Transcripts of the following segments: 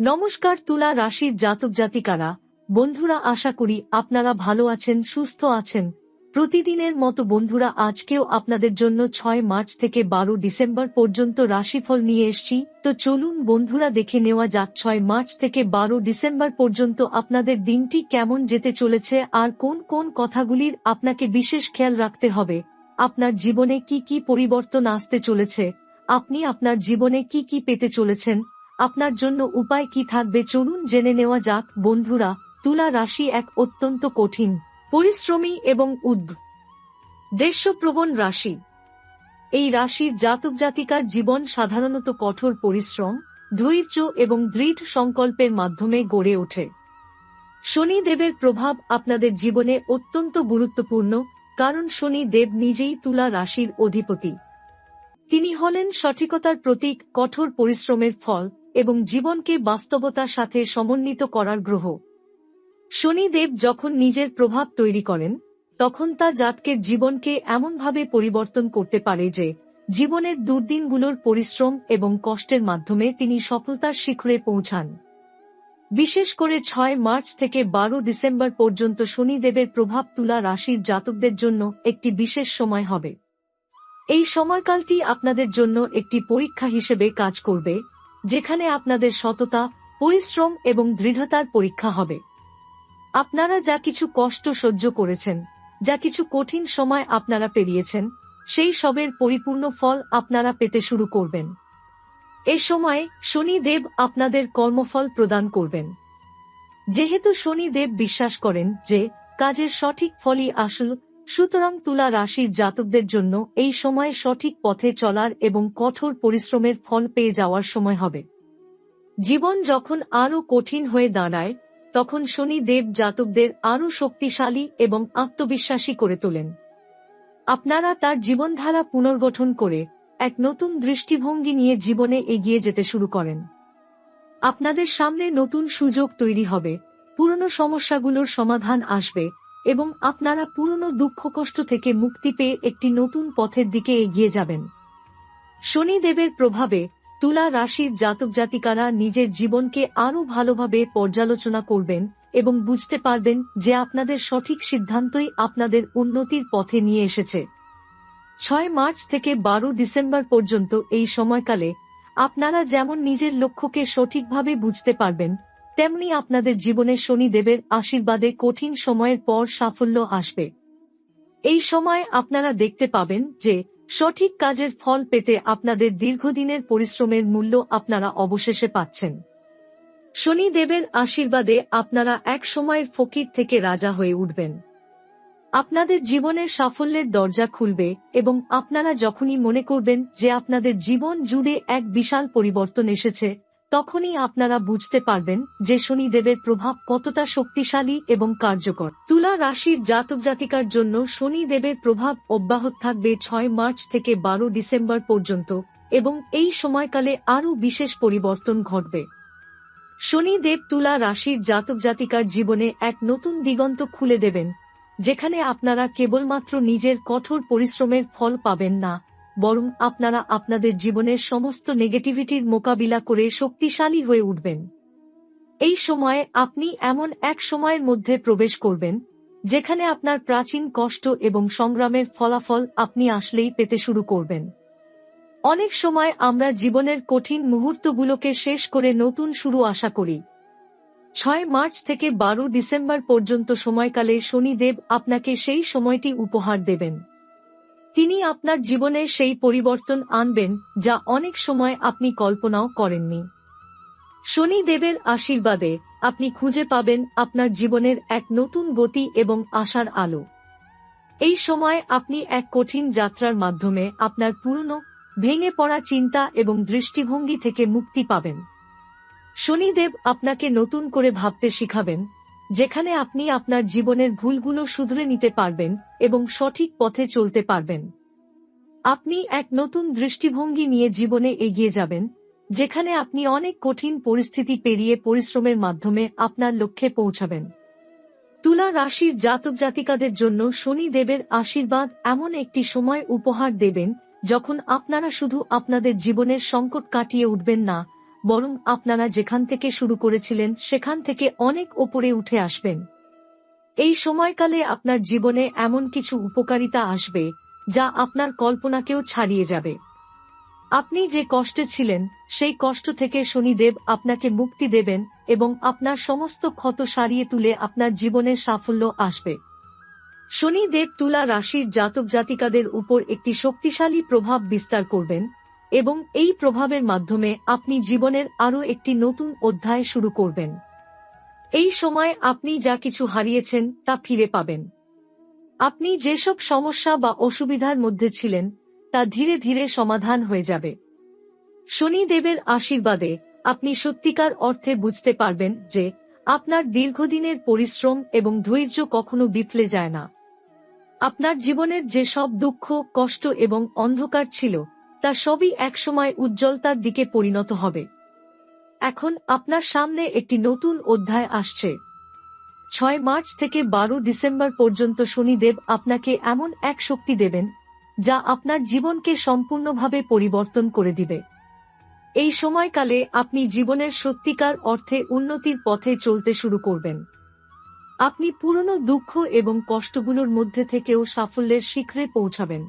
নমস্কার তুলা রাশির জাতক জাতিকারা। বন্ধুরা, আশা করি আপনারা ভালো আছেন, সুস্থ আছেন। প্রতিদিনের মতো বন্ধুরা, আজকেও আপনাদের জন্য ছয় মার্চ থেকে বারো ডিসেম্বর পর্যন্ত রাশিফল নিয়ে এসছি। তো চলুন বন্ধুরা, দেখে নেওয়া যাক ছয় মার্চ থেকে বারো ডিসেম্বর পর্যন্ত আপনাদের দিনটি কেমন যেতে চলেছে আর কোন কোন কথাগুলির আপনাকে বিশেষ খেয়াল রাখতে হবে। আপনার জীবনে কি কি পরিবর্তন আসতে চলেছে? আপনি আপনার জীবনে কি কি পেতে চলেছেন? আপনার জন্য উপায় কি থাকবে চলুন জেনে নেওয়া যাক, বন্ধুরা, তুলা রাশি এক অত্যন্ত কঠিন, পরিশ্রমী এবং উদ্ভ দেশপ্রবণ রাশি। এই রাশির জাতক জাতিকার জীবন সাধারণত কঠোর পরিশ্রম, ধৈর্য এবং দৃঢ় সংকল্পের মাধ্যমে গড়ে ওঠে। শনি দেবের প্রভাব আপনাদের জীবনে অত্যন্ত গুরুত্বপূর্ণ, কারণ শনি দেব নিজেই তুলা রাশির অধিপতি। তিনি হলেন সঠিকতার প্রতীক, কঠোর পরিশ্রমের ফল এবং জীবনকে বাস্তবতার সাথে সমন্বিত করার গ্রহ। শনিদেব যখন নিজের প্রভাব তৈরি করেন, তখন তা জাতকের জীবনকে এমনভাবে পরিবর্তন করতে পারে যে, জীবনের দুর্দিনগুলোর পরিশ্রম এবং কষ্টের মাধ্যমে তিনি সফলতার শিখরে পৌঁছান। বিশেষ করে ছয় মার্চ থেকে বারো ডিসেম্বর পর্যন্ত শনিদেবের প্রভাব তুলা রাশির জাতকদের জন্য একটি বিশেষ সময় হবে। এই সময়কালটি আপনাদের জন্য একটি পরীক্ষা হিসেবে কাজ করবে যেখানে আপনাদের সততা, পরিশ্রম এবং দৃঢ়তার পরীক্ষা হবে। আপনারা যা কিছু কষ্ট সহ্য করেছেন, যা কিছু কঠিন সময় আপনারা পেরিয়েছেন, সেই সবের পরিপূর্ণ ফল আপনারা পেতে শুরু করবেন। এ সময় শনি দেব আপনাদের কর্মফল প্রদান করবেন। যেহেতু শনি দেব বিশ্বাস করেন যে কাজের সঠিক ফলই আসল সুতরাং তুলা রাশির জাতকদের জন্য এই সময় সঠিক পথে চলার এবং কঠোর পরিশ্রমের ফল পেয়ে যাওয়ার সময় হবে। জীবন যখন আরও কঠিন হয়ে দাঁড়ায়, তখন শনি দেব জাতকদের আরও শক্তিশালী এবং আত্মবিশ্বাসী করে তোলেন। আপনারা তার জীবনধারা পুনর্গঠন করে এক নতুন দৃষ্টিভঙ্গি নিয়ে জীবনে এগিয়ে যেতে শুরু করেন। আপনাদের সামনে নতুন সুযোগ তৈরি হবে, পুরনো সমস্যাগুলোর সমাধান আসবে এবং আপনারা পুরনো দুঃখ কষ্ট থেকে মুক্তি পেয়ে একটি নতুন পথের দিকে এগিয়ে যাবেন। শনিদেবের প্রভাবে তুলা রাশির জাতক জাতিকারা নিজের জীবনকে আরও ভালোভাবে পর্যালোচনা করবেন এবং বুঝতে পারবেন যে আপনাদের সঠিক সিদ্ধান্তই আপনাদের উন্নতির পথে নিয়ে এসেছে। ছয় মার্চ থেকে বারো ডিসেম্বর পর্যন্ত এই সময়কালে আপনারা যেমন নিজের লক্ষ্যকে সঠিকভাবে বুঝতে পারবেন তেমনি আপনাদের জীবনে শনিদেবের আশীর্বাদে কঠিন সময়ের পর সাফল্য আসবে। এই সময় আপনারা দেখতে পাবেন যে, সঠিক কাজের ফল পেতে আপনাদের দীর্ঘদিনের পরিশ্রমের মূল্য আপনারা অবশেষে পাচ্ছেন। শনিদেবের আশীর্বাদে আপনারা এক সময়ের ফকির থেকে রাজা হয়ে উঠবেন। আপনাদের জীবনের সাফল্যের দরজা খুলবে এবং আপনারা যখনই মনে করবেন যে আপনাদের জীবন জুড়ে এক বিশাল পরিবর্তন এসেছে তখনই আপনারা বুঝতে পারবেন যে শনিদেবের প্রভাব কতটা শক্তিশালী এবং কার্যকর। তুলা রাশির জাতক জাতিকার জন্য শনিদেবের প্রভাব অব্যাহত থাকবে ছয় মার্চ থেকে বারো ডিসেম্বর পর্যন্ত এবং এই সময়কালে আরও বিশেষ পরিবর্তন ঘটবে। শনিদেব তুলা রাশির জাতক জাতিকার জীবনে এক নতুন দিগন্ত খুলে দেবেন, যেখানে আপনারা কেবলমাত্র নিজের কঠোর পরিশ্রমের ফল পাবেন না। বরং আপনারা আপনাদের জীবনের সমস্ত নেগেটিভিটির মোকাবিলা করে শক্তিশালী হয়ে উঠবেন। এই সময়ে আপনি এমন এক সময়ের মধ্যে প্রবেশ করবেন, যেখানে আপনার প্রাচীন কষ্ট এবং সংগ্রামের ফলাফল আপনি আসলেই পেতে শুরু করবেন। অনেক সময় আমরা জীবনের কঠিন মুহূর্তগুলোকে শেষ করে নতুন শুরু আশা করি। ছয় মার্চ থেকে বারো ডিসেম্বর পর্যন্ত সময়কালে শনিদেব আপনাকে সেই সময়টি উপহার দেবেন। তিনি আপনার জীবনে সেই পরিবর্তন আনবেন, যা অনেক সময় আপনি কল্পনাও করেননি। শনি দেবের আশীর্বাদে আপনি খুঁজে পাবেন আপনার জীবনের এক নতুন গতি এবং আশার আলো। এই সময় আপনি এক কঠিন যাত্রার মাধ্যমে আপনার পুরনো, ভেঙে পড়া চিন্তা এবং দৃষ্টিভঙ্গি থেকে মুক্তি পাবেন। শনিদেব আপনাকে নতুন করে ভাবতে শিখাবেন যেখানে আপনি আপনার জীবনের ভুলগুলো শুধরে নিতে পারবেন এবং সঠিক পথে চলতে পারবেন। আপনি এক নতুন দৃষ্টিভঙ্গি নিয়ে জীবনে এগিয়ে যাবেন, যেখানে আপনি অনেক কঠিন পরিস্থিতি পেরিয়ে পরিশ্রমের মাধ্যমে আপনার লক্ষ্যে পৌঁছাবেন। তুলা রাশির জাতক জাতিকাদের জন্য শনি দেবের আশীর্বাদ এমন একটি সময় উপহার দেবেন, যখন আপনারা শুধু আপনাদের জীবনের সংকট কাটিয়ে উঠবেন না বরং আপনারা যেখান থেকে শুরু করেছিলেন, সেখান থেকে অনেক ওপরে উঠে আসবেন। এই সময়কালে আপনার জীবনে এমন কিছু উপকারিতা আসবে, যা আপনার কল্পনাকেও ছাড়িয়ে যাবে। আপনি যে কষ্টে ছিলেন, সেই কষ্ট থেকে শনিদেব আপনাকে মুক্তি দেবেন এবং আপনার সমস্ত ক্ষত সারিয়ে তুলে আপনার জীবনে সাফল্য আসবে। শনিদেব তুলা রাশির জাতক জাতিকাদের উপর একটি শক্তিশালী প্রভাব বিস্তার করবেন। এবং এই প্রভাবের মাধ্যমে আপনি জীবনের আরও একটি নতুন অধ্যায় শুরু করবেন। এই সময় আপনি যা কিছু হারিয়েছেন তা ফিরে পাবেন। আপনি যেসব সমস্যা বা অসুবিধার মধ্যে ছিলেন, তা ধীরে ধীরে সমাধান হয়ে যাবে। শনিদেবের আশীর্বাদে আপনি সত্যিকার অর্থে বুঝতে পারবেন যে আপনার দীর্ঘদিনের পরিশ্রম এবং ধৈর্য কখনো বিফলে যায় না। আপনার জীবনের যে সব দুঃখ, কষ্ট এবং অন্ধকার ছিল তা সবই একসময় উজ্জ্বলতার দিকে পরিণত হবে। এখন আপনার সামনে একটি নতুন অধ্যায় আসছে। ছয় মার্চ থেকে বারো ডিসেম্বর পর্যন্ত শনিদেব আপনাকে এমন এক শক্তি দেবেন, যা আপনার জীবনকে সম্পূর্ণভাবে পরিবর্তন করে দিবে। এই সময়কালে আপনি জীবনের সত্যিকার অর্থে উন্নতির পথে চলতে শুরু করবেন। আপনি পুরনো দুঃখ এবং কষ্টগুলোর মধ্যে থেকেও সাফল্যের শিখরে পৌঁছাবেন।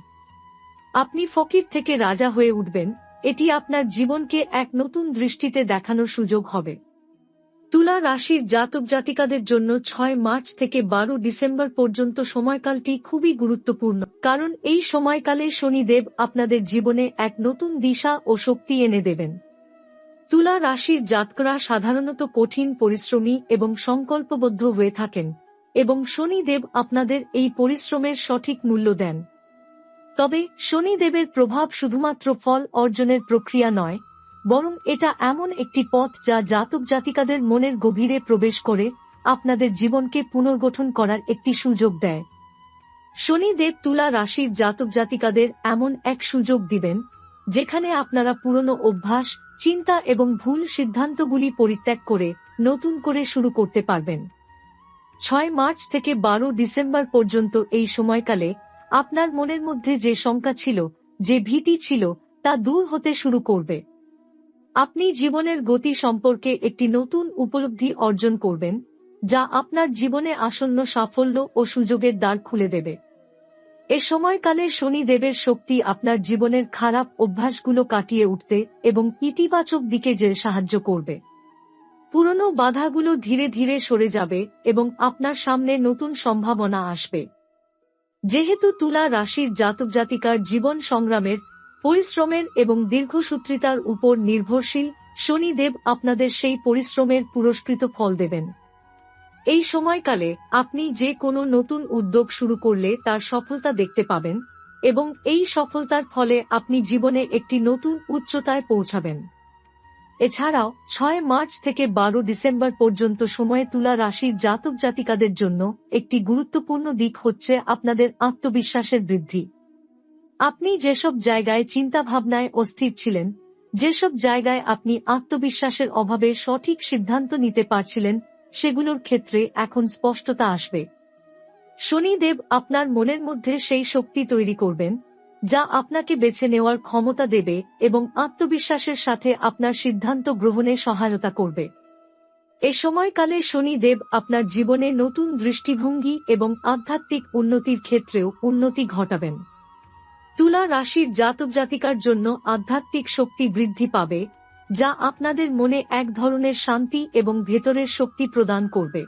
আপনি ফকির থেকে রাজা হয়ে উঠবেন, এটি আপনার জীবনকে এক নতুন দৃষ্টিতে দেখানোর সুযোগ হবে। তুলা রাশির জাতক জাতিকাদের জন্য ছয় মার্চ থেকে বারো ডিসেম্বর পর্যন্ত সময়কালটি খুবই গুরুত্বপূর্ণ, কারণ এই সময়কালে শনিদেব আপনাদের জীবনে এক নতুন দিশা ও শক্তি এনে দেবেন। তুলা রাশির জাতকরা সাধারণত কঠিন পরিশ্রমী এবং সংকল্পবদ্ধ হয়ে থাকেন, এবং শনিদেব আপনাদের এই পরিশ্রমের সঠিক মূল্য দেন। তবে শনিদেবের প্রভাব শুধুমাত্র ফল অর্জনের প্রক্রিয়া নয়, বরং এটা এমন একটি পথ যা জাতক জাতিকাদের মনের গভীরে প্রবেশ করে, আপনাদের জীবনকে পুনর্গঠন করার একটি সুযোগ দেয়। শনিদেব তুলা রাশির জাতক জাতিকাদের এমন এক সুযোগ দিবেন, যেখানে আপনারা পুরনো অভ্যাস, চিন্তা এবং ভুল সিদ্ধান্তগুলি পরিত্যাগ করে নতুন করে শুরু করতে পারবেন। ছয় মার্চ থেকে বারো ডিসেম্বর পর্যন্ত এই সময়কালে আপনার মনের মধ্যে যে শঙ্কা ছিল, যে ভীতি ছিল, তা দূর হতে শুরু করবে। আপনি জীবনের গতি সম্পর্কে একটি নতুন উপলব্ধি অর্জন করবেন, যা আপনার জীবনে আসন্ন সাফল্য ও সুযোগের দ্বার খুলে দেবে। এ সময়কালে শনিদেবের শক্তি আপনার জীবনের খারাপ অভ্যাসগুলো কাটিয়ে উঠতে এবং ইতিবাচক দিকে যে সাহায্য করবে। পুরনো বাধাগুলো ধীরে ধীরে সরে যাবে এবং আপনার সামনে নতুন সম্ভাবনা আসবে। যেহেতু তুলা রাশির জাতক জাতিকার জীবন সংগ্রামের, পরিশ্রমের এবং দীর্ঘসূত্রিতার উপর নির্ভরশীল, শনিদেব আপনাদের সেই পরিশ্রমের পুরস্কৃত ফল দেবেন। এই সময়কালে আপনি যে কোনো নতুন উদ্যোগ শুরু করলে তার সফলতা দেখতে পাবেন এবং এই সফলতার ফলে আপনি জীবনে একটি নতুন উচ্চতায় পৌঁছাবেন। এছাড়াও, ছয় মার্চ থেকে বারো ডিসেম্বর পর্যন্ত সময়ে তুলা রাশির জাতক জাতিকাদের জন্য একটি গুরুত্বপূর্ণ দিক হচ্ছে আপনাদের আত্মবিশ্বাসের বৃদ্ধি। আপনি যেসব জায়গায় চিন্তাভাবনায় অস্থির ছিলেন, যেসব জায়গায় আপনি আত্মবিশ্বাসের অভাবে সঠিক সিদ্ধান্ত নিতে পারছিলেন, সেগুলোর ক্ষেত্রে এখন স্পষ্টতা আসবে। শনিদেব আপনার মনের মধ্যে সেই শক্তি তৈরি করবেন যা আপনাকে বেছে নেওয়ার ক্ষমতা দেবে এবং আত্মবিশ্বাসের সাথে আপনার সিদ্ধান্ত গ্রহণে সহায়তা করবে। এ সময়কালে শনিদেব আপনার জীবনে নতুন দৃষ্টিভঙ্গি এবং আধ্যাত্মিক উন্নতির ক্ষেত্রেও উন্নতি ঘটাবেন। তুলা রাশির জাতক জাতিকার জন্য আধ্যাত্মিক শক্তি বৃদ্ধি পাবে, যা আপনাদের মনে এক ধরনের শান্তি এবং ভেতরের শক্তি প্রদান করবে।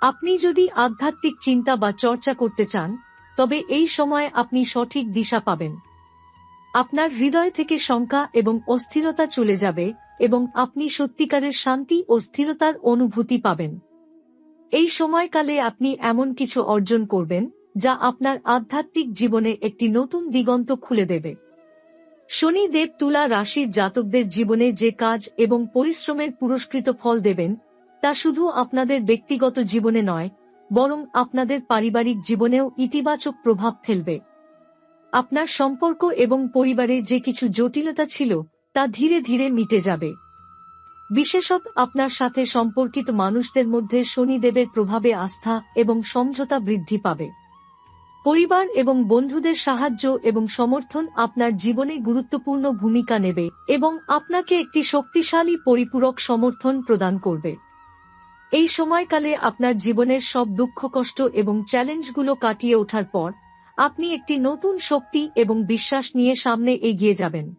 আপনি যদি আধ্যাত্মিক চিন্তা বা চর্চা করতে চান তবে এই সময় আপনি সঠিক দিশা পাবেন। আপনার হৃদয় থেকে শঙ্কা এবং অস্থিরতা চলে যাবে এবং আপনি সত্যিকারের শান্তি ও স্থিরতার অনুভূতি পাবেন। এই সময়কালে আপনি এমন কিছু অর্জন করবেন, যা আপনার আধ্যাত্মিক জীবনে একটি নতুন দিগন্ত খুলে দেবে। শনি দেব তুলা রাশির জাতকদের জীবনে যে কাজ এবং পরিশ্রমের পুরস্কৃত ফল দেবেন, তা শুধু আপনাদের ব্যক্তিগত জীবনে নয় বরং আপনাদের পারিবারিক জীবনেও ইতিবাচক প্রভাব ফেলবে। আপনার সম্পর্ক এবং পরিবারে যে কিছু জটিলতা ছিল, তা ধীরে ধীরে মিটে যাবে। বিশেষত আপনার সাথে সম্পর্কিত মানুষদের মধ্যে শনিদেবের প্রভাবে আস্থা এবং সমঝোতা বৃদ্ধি পাবে। পরিবার এবং বন্ধুদের সাহায্য এবং সমর্থন আপনার জীবনে গুরুত্বপূর্ণ ভূমিকা নেবে এবং আপনাকে একটি শক্তিশালী পরিপূরক সমর্থন প্রদান করবে। এই সময়কালে আপনার জীবনের সব দুঃখ, কষ্ট এবং চ্যালেঞ্জগুলো কাটিয়ে ওঠার পর, আপনি একটি নতুন শক্তি এবং বিশ্বাস নিয়ে সামনে এগিয়ে যাবেন।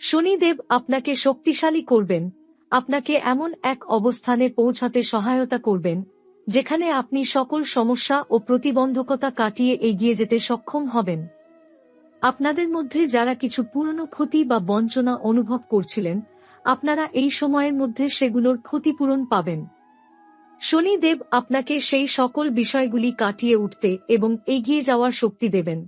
শনিদেব আপনাকে শক্তিশালী করবেন, আপনাকে এমন এক অবস্থানে পৌঁছাতে সহায়তা করবেন, যেখানে আপনি সকল সমস্যা ও প্রতিবন্ধকতা কাটিয়ে এগিয়ে যেতে সক্ষম হবেন। আপনাদের মধ্যে যারা কিছু পুরনো ক্ষতি বা বঞ্চনা অনুভব করছিলেন, আপনারা এই সময়ের মধ্যে সেগুলোর ক্ষতিপূরণ পাবেন। শনিদেব আপনাকে সেই সকল বিষয়গুলি কাটিয়ে উঠতে এবং এগিয়ে যাওয়ার শক্তি দেবেন।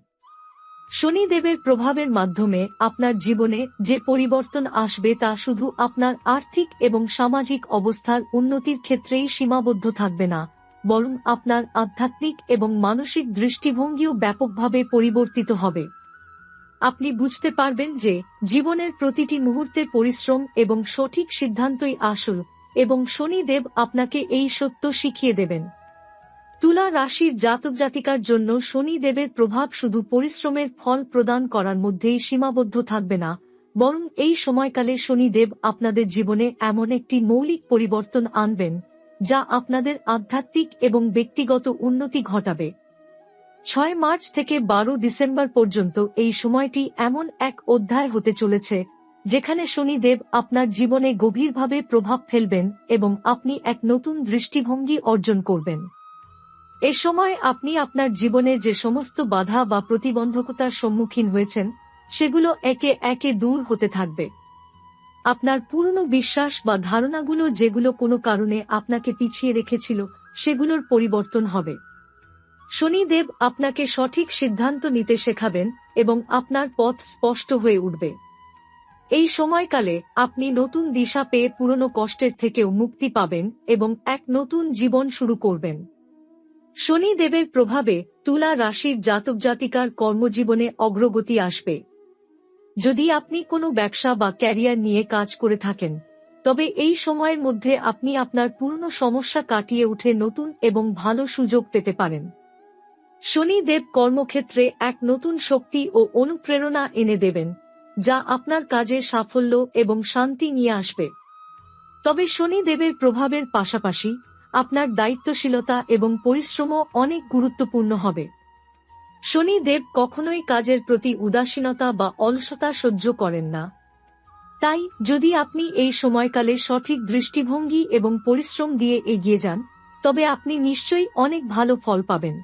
শনিদেবের প্রভাবের মাধ্যমে আপনার জীবনে যে পরিবর্তন আসবে তা শুধু আপনার আর্থিক এবং সামাজিক অবস্থার উন্নতির ক্ষেত্রেই সীমাবদ্ধ থাকবে না, বরং আপনার আধ্যাত্মিক এবং মানসিক দৃষ্টিভঙ্গিও ব্যাপকভাবে পরিবর্তিত হবে। আপনি বুঝতে পারবেন যে জীবনের প্রতিটি মুহূর্তের পরিশ্রম এবং সঠিক সিদ্ধান্তই আসল এবং শনিদেব আপনাকে এই সত্য শিখিয়ে দেবেন। তুলা রাশির জাতক জাতিকার জন্য শনিদেবের প্রভাব শুধু পরিশ্রমের ফল প্রদান করার মধ্যেই সীমাবদ্ধ থাকবে না, বরং এই সময়কালে শনিদেব আপনাদের জীবনে এমন একটি মৌলিক পরিবর্তন আনবেন, যা আপনাদের আধ্যাত্মিক এবং ব্যক্তিগত উন্নতি ঘটাবে। ছয় মার্চ থেকে বারো ডিসেম্বর পর্যন্ত এই সময়টি এমন এক অধ্যায় হতে চলেছে যেখানে শনিদেব আপনার জীবনে গভীরভাবে প্রভাব ফেলবেন এবং আপনি এক নতুন দৃষ্টিভঙ্গি অর্জন করবেন। এ সময় আপনি আপনার জীবনে যে সমস্ত বাধা বা প্রতিবন্ধকতার সম্মুখীন হয়েছেন, সেগুলো একে একে দূর হতে থাকবে। আপনার পুরনো বিশ্বাস বা ধারণাগুলো যেগুলো কোনো কারণে আপনাকে পিছিয়ে রেখেছিল, সেগুলোর পরিবর্তন হবে। শনিদেব আপনাকে সঠিক সিদ্ধান্ত নিতে শেখাবেন এবং আপনার পথ স্পষ্ট হয়ে উঠবে। এই সময়কালে আপনি নতুন দিশা পেয়ে পুরনো কষ্টের থেকেও মুক্তি পাবেন এবং এক নতুন জীবন শুরু করবেন। শনি দেবের প্রভাবে তুলা রাশির জাতক জাতিকার কর্মজীবনে অগ্রগতি আসবে। যদি আপনি কোনো ব্যবসা বা ক্যারিয়ার নিয়ে কাজ করে থাকেন, তবে এই সময়ের মধ্যে আপনি আপনার পুরনো সমস্যা কাটিয়ে উঠে নতুন এবং ভালো সুযোগ পেতে পারেন। শনিদেব কর্মক্ষেত্রে এক নতুন শক্তি ও অনুপ্রেরণা এনে দেবেন। যা আপনার কাজে সাফল্য এবং শান্তি নিয়ে আসবে। তবে শনিদেবের প্রভাবের পাশাপাশি আপনার দায়িত্বশীলতা এবং পরিশ্রমও অনেক গুরুত্বপূর্ণ হবে। শনিদেব কখনোই কাজের প্রতি উদাসীনতা বা অলসতা সহ্য করেন না। তাই, যদি আপনি এই সময়কালে সঠিক দৃষ্টিভঙ্গি এবং পরিশ্রম দিয়ে এগিয়ে যান, তবে আপনি নিশ্চয়ই অনেক ভালো ফল পাবেন।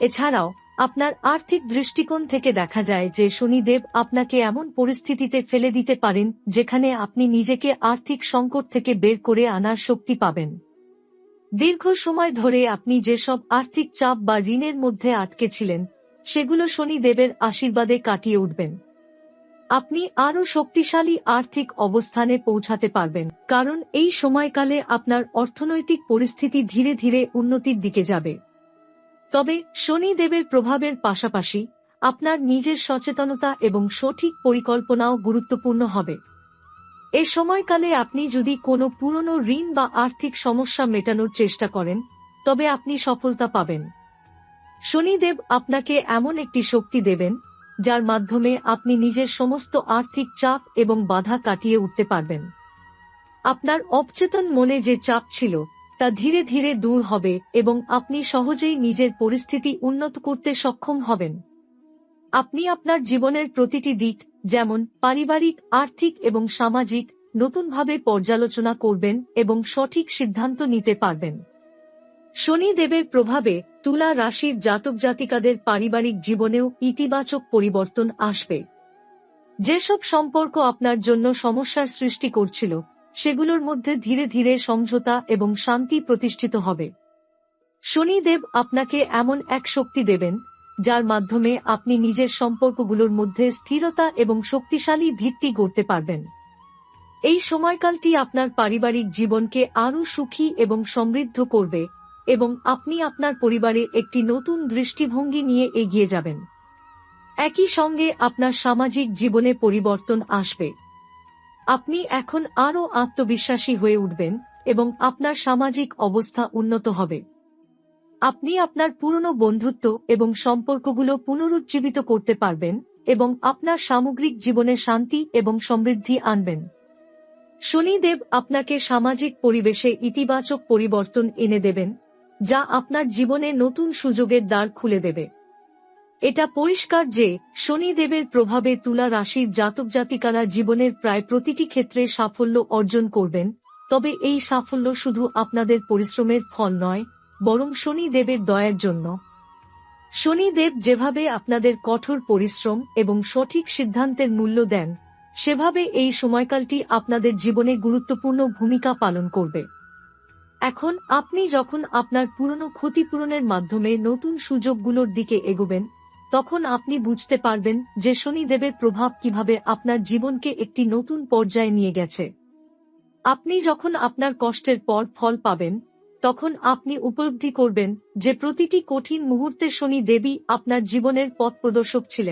এছাড়াও আপনার আর্থিক দৃষ্টিকোণ থেকে দেখা যায় যে শনিদেব আপনাকে এমন পরিস্থিতিতে ফেলে দিতে পারেন, যেখানে আপনি নিজেকে আর্থিক সংকট থেকে বের করে আনার শক্তি পাবেন। দীর্ঘ সময় ধরে আপনি যেসব আর্থিক চাপ বা ঋণের মধ্যে আটকে ছিলেন, সেগুলো শনিদেবের আশীর্বাদে কাটিয়ে উঠবেন। আপনি আরও শক্তিশালী আর্থিক অবস্থানে পৌঁছাতে পারবেন, কারণ এই সময়কালে আপনার অর্থনৈতিক পরিস্থিতি ধীরে ধীরে উন্নতির দিকে যাবে। তবে শনিদেবের প্রভাবের পাশাপাশি আপনার নিজের সচেতনতা এবং সঠিক পরিকল্পনাও গুরুত্বপূর্ণ হবে। এ সময়কালে আপনি যদি কোনো পুরনো ঋণ বা আর্থিক সমস্যা মেটানোর চেষ্টা করেন, তবে আপনি সফলতা পাবেন। শনিদেব আপনাকে এমন একটি শক্তি দেবেন, যার মাধ্যমে আপনি নিজের সমস্ত আর্থিক চাপ এবং বাধা কাটিয়ে উঠতে পারবেন। আপনার অবচেতন মনে যে চাপ ছিল তা ধীরে ধীরে দূর হবে এবং আপনি সহজেই নিজের পরিস্থিতি উন্নত করতে সক্ষম হবেন। আপনি আপনার জীবনের প্রতিটি দিক, যেমন পারিবারিক, আর্থিক এবং সামাজিক, নতুনভাবে পর্যালোচনা করবেন এবং সঠিক সিদ্ধান্ত নিতে পারবেন। শনি দেবের প্রভাবে তুলা রাশির জাতক জাতিকাদের পারিবারিক জীবনেও ইতিবাচক পরিবর্তন আসবে। যেসব সম্পর্ক আপনার জন্য সমস্যার সৃষ্টি করছিল সেগুলোর মধ্যে ধীরে ধীরে সমঝোতা এবং শান্তি প্রতিষ্ঠিত হবে। শনিদেব আপনাকে এমন এক শক্তি দেবেন, যার মাধ্যমে আপনি নিজের সম্পর্কগুলোর মধ্যে স্থিরতা এবং শক্তিশালী ভিত্তি গড়তে পারবেন। এই সময়কালটি আপনার পারিবারিক জীবনকে আরও সুখী এবং সমৃদ্ধ করবে এবং আপনি আপনার পরিবারে একটি নতুন দৃষ্টিভঙ্গি নিয়ে এগিয়ে যাবেন। একই সঙ্গে আপনার সামাজিক জীবনে পরিবর্তন আসবে। আপনি এখন আরও আত্মবিশ্বাসী হয়ে উঠবেন এবং আপনার সামাজিক অবস্থা উন্নত হবে। আপনি আপনার পুরনো বন্ধুত্ব এবং সম্পর্কগুলো পুনরুজ্জীবিত করতে পারবেন এবং আপনার সামগ্রিক জীবনে শান্তি এবং সমৃদ্ধি আনবেন। শনিদেব আপনাকে সামাজিক পরিবেশে ইতিবাচক পরিবর্তন এনে দেবেন, যা আপনার জীবনে নতুন সুযোগের দ্বার খুলে দেবে। এটা পরিষ্কার যে, শনিদেবের প্রভাবে তুলা রাশির জাতক জাতিকারা জীবনের প্রায় প্রতিটি ক্ষেত্রে সাফল্য অর্জন করবেন, তবে এই সাফল্য শুধু আপনাদের পরিশ্রমের ফল নয়, বরং শনিদেবের দয়ার জন্য। শনিদেব যেভাবে আপনাদের কঠোর পরিশ্রম এবং সঠিক সিদ্ধান্তের মূল্য দেন, সেভাবে এই সময়কালটি আপনাদের জীবনে গুরুত্বপূর্ণ ভূমিকা পালন করবে। এখন আপনি যখন আপনার পুরনো ক্ষতিপূরণের মাধ্যমে নতুন সুযোগগুলোর দিকে এগোবেন তখন আপনি বুঝতে পারবেন যে শনিদেবের প্রভাব কীভাবে আপনার জীবনকে একটি নতুন পর্যায়ে নিয়ে গেছে। আপনি যখন আপনার কষ্টের পর ফল পাবেন, তখন আপনি উপলব্ধি করবেন যে প্রতিটি কঠিন মুহূর্তে শনি দেবী আপনার জীবনের পথ প্রদর্শক ছিলেন।